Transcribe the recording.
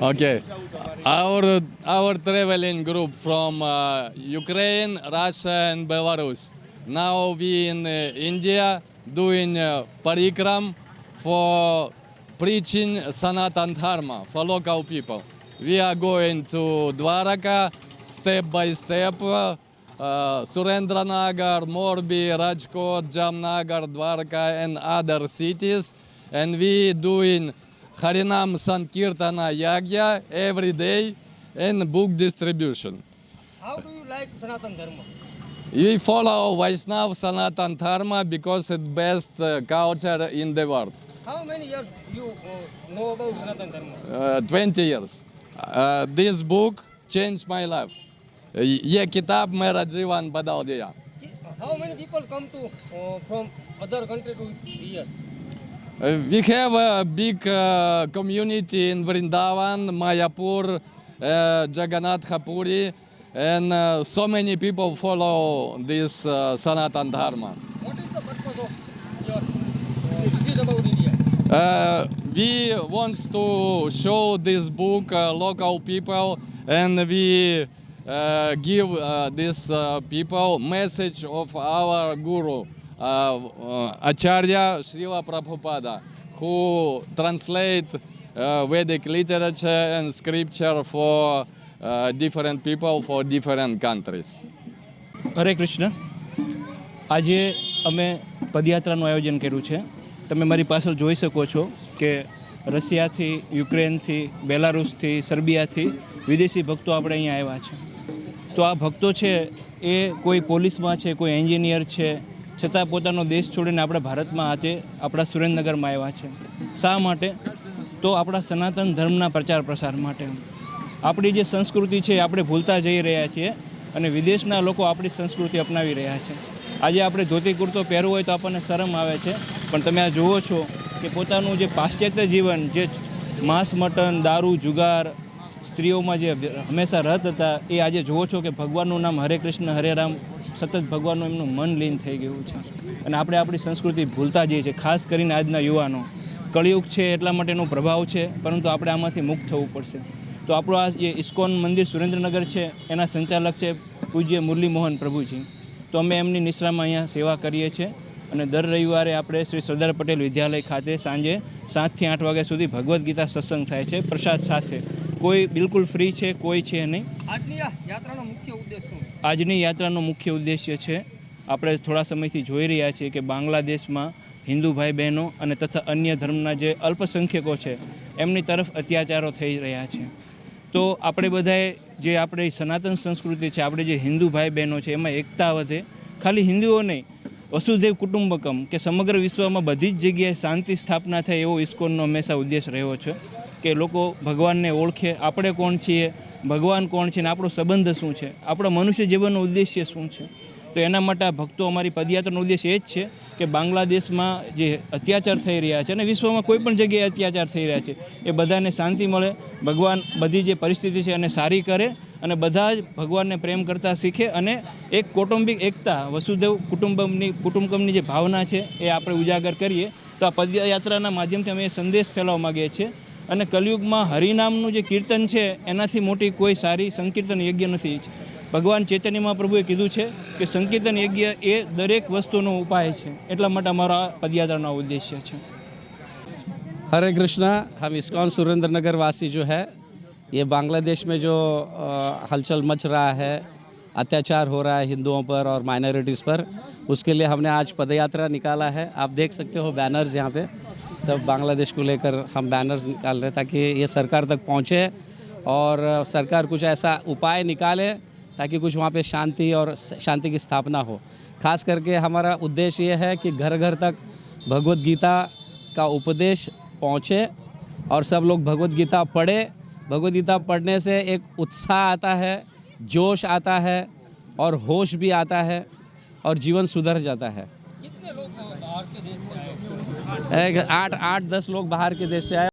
Okay. Our our traveling group from uh, Ukraine, Russia, and Belarus. Now we in uh, India doing uh, parikram for preaching Sanatan Dharma for local people. We are going to Dwaraka step by step. Uh, uh, Surendranagar, Morbi, Rajkot, Jamnagar, Dwarka, and other cities. And we doing Harinam Sankirtana Yagya every day and book distribution. How do you like Sanatan Dharma? We follow Vaishnav Sanatan Dharma because it's best uh, culture in the world. How many years you uh, know about Sanatan Dharma? Uh, 20 years. Uh, this book changed my life. Uh, ये किताब मेरा जीवन बदल दिया How many people come to uh, from other country to here? We have a big uh, community in Vrindavan, Mayapur, uh, Jagannath Puri, and uh, so many people follow this uh, Sanatan Dharma. What is the purpose of your uh, visit about India? Uh, we want to show this book uh, local people and we uh, give uh, these uh, people message of our guru Acharya Srila Prabhupada who translate uh, Vedic literature and scripture for uh, different people for different countries. હરે કૃષ્ણ આજે અમે પદયાત્રાનું આયોજન કર્યું છે તમે મારી પાછળ જોઈ શકો છો કે રશિયાથી યુક્રેનથી બેલારુસથી સર્બિયાથી વિદેશી ભક્તો આપણે અહીંયા આવ્યા છે તો આ ભક્તો છે એ કોઈ પોલીસમાં છે કોઈ એન્જિનિયર છે છતાં પોતાનો દેશ છોડીને આપણા ભારતમાં આજે આપણા સુરેન્દ્રનગરમાં આવ્યા છે. શા માટે? તો આપણા સનાતન ધર્મના પ્રચાર પ્રસાર માટે. આપણી જે સંસ્કૃતિ છે, આપણે ભૂલતા જઈ રહ્યા છીએ અને વિદેશના લોકો આપણી સંસ્કૃતિ અપનાવી રહ્યા છે. આજે આપણે ધોતી કુર્તો પહેરવો હોય તો આપણને શરમ આવે છે. પણ તમે આ જુઓ છો કે પોતાનું જે પાશ્ચાત્ય જીવન, જે માંસ, મટન, દારૂ, જુગાર, સ્ત્રીઓમાં જે હંમેશા રત હતા, એ આજે જુઓ છો કે ભગવાનનું નામ હરે કૃષ્ણ, હરે રામ સતત ભગવાનનું એમનું મન લીન થઈ ગયું છે. અને આપણે આપણી સંસ્કૃતિ ભૂલતા જઈએ છીએ, ખાસ કરીને આજના યુવાનો. કળિયુગ છે એટલા માટેનો પ્રભાવ છે, પરંતુ આપણે આમાંથી મુક્ત થવું પડશે. તો આપણું આ જે ઇસ્કોન મંદિર સુરેન્દ્રનગર છે, એના સંચાલક છે પૂજ્ય મુરલીમોહન પ્રભુજી. તો અમે એમની નિશ્રામાં અહીંયા સેવા કરીએ છીએ. અને દર રવિવારે આપણે શ્રી સરદાર પટેલ વિદ્યાલય ખાતે સાંજે સાતથી આઠ વાગ્યા સુધી ભગવદ્ ગીતા સત્સંગ થાય છે, પ્રસાદ સાથે. કોઈ બિલકુલ ફ્રી છે કોઈ છે નહીં. આજની યાત્રાનો મુખ્ય ઉદ્દેશ શું? આજની યાત્રાનો મુખ્ય ઉદ્દેશ્ય છે આપણે થોડા સમયથી જોઈ રહ્યા છીએ કે બાંગ્લાદેશમાં હિન્દુ ભાઈ બહેનો અને તથા અન્ય ધર્મના જે અલ્પસંખ્યકો છે એમની તરફ અત્યાચારો થઈ રહ્યા છે. તો આપણે બધાએ જે આપણી સનાતન સંસ્કૃતિ છે આપણે જે હિન્દુ ભાઈ બહેનો છે એમાં એકતા વધે. ખાલી હિન્દુઓ નહીં વસુધૈવ કુટુંબકમ કે સમગ્ર વિશ્વમાં બધી જ જગ્યાએ શાંતિ સ્થાપના થાય એવો ઇસ્કોનનો હંમેશા ઉદ્દેશ રહ્યો છે. કે લોકો ભગવાનને ઓળખે. આપણે કોણ છીએ? ભગવાન કોણ છે? ને આપણો સંબંધ શું છે? આપણો મનુષ્ય જીવનનો ઉદ્દેશ્ય શું છે? તો એના માટે આ ભક્તો અમારી પદયાત્રાનો ઉદ્દેશ્ય એ જ છે કે બાંગ્લાદેશમાં જે અત્યાચાર થઈ રહ્યા છે અને વિશ્વમાં કોઈ પણ જગ્યાએ અત્યાચાર થઈ રહ્યા છે, એ બધાને શાંતિ મળે. ભગવાન બધી જે પરિસ્થિતિ છે એને સારી કરે અને બધા જ ભગવાનને પ્રેમ કરતા શીખે અને એક કૌટુંબિક એકતા, વસુદેવ કુટુંબમની, કુટુંબકમની જે ભાવના છે એ આપણે ઉજાગર કરીએ. તો આ પદયાત્રાના માધ્યમથી અમે સંદેશ ફેલાવવા માગીએ છીએ અને કલયુગમાં હરિનામનું જે કીર્તન છે એનાથી મોટી કોઈ સારી સંકીર્તન યજ્ઞ નથી ભગવાન ચૈતન્યમાં પ્રભુએ કીધું છે કે સંકીર્તન યજ્ઞ એ દરેક વસ્તુનો ઉપાય છે એટલા માટે અમારો આ પદયાત્રાનો ઉદ્દેશ્ય છે हरे कृष्णा हम इस्कॉन सुरेंद्र नगर वासी जो है ये बांग्लादेश में जो अ, हलचल मच रहा है अत्याचार हो रहा है हिंदुओं पर और माइनॉरिटीज़ पर उसके लिए हमने आज पदयात्रा निकाला है आप देख सकते हो बैनर्स यहाँ पे सब बांग्लादेश को लेकर हम बैनर्स निकाल रहे हैं ताकि ये सरकार तक पहुँचे और सरकार कुछ ऐसा उपाय निकाले ताकि कुछ वहाँ पे शांति और शांति की स्थापना हो। खास करके हमारा उद्देश्य ये है कि घर घर तक भगवत गीता का उपदेश पहुँचे और सब लोग भगवत गीता पढ़े। भगवत गीता पढ़ने से एक उत्साह आता है, जोश आता है और होश भी आता है और जीवन सुधर जाता है। कितने लोग बाहर के देश आठ आठ दस लोग बाहर के देश से आए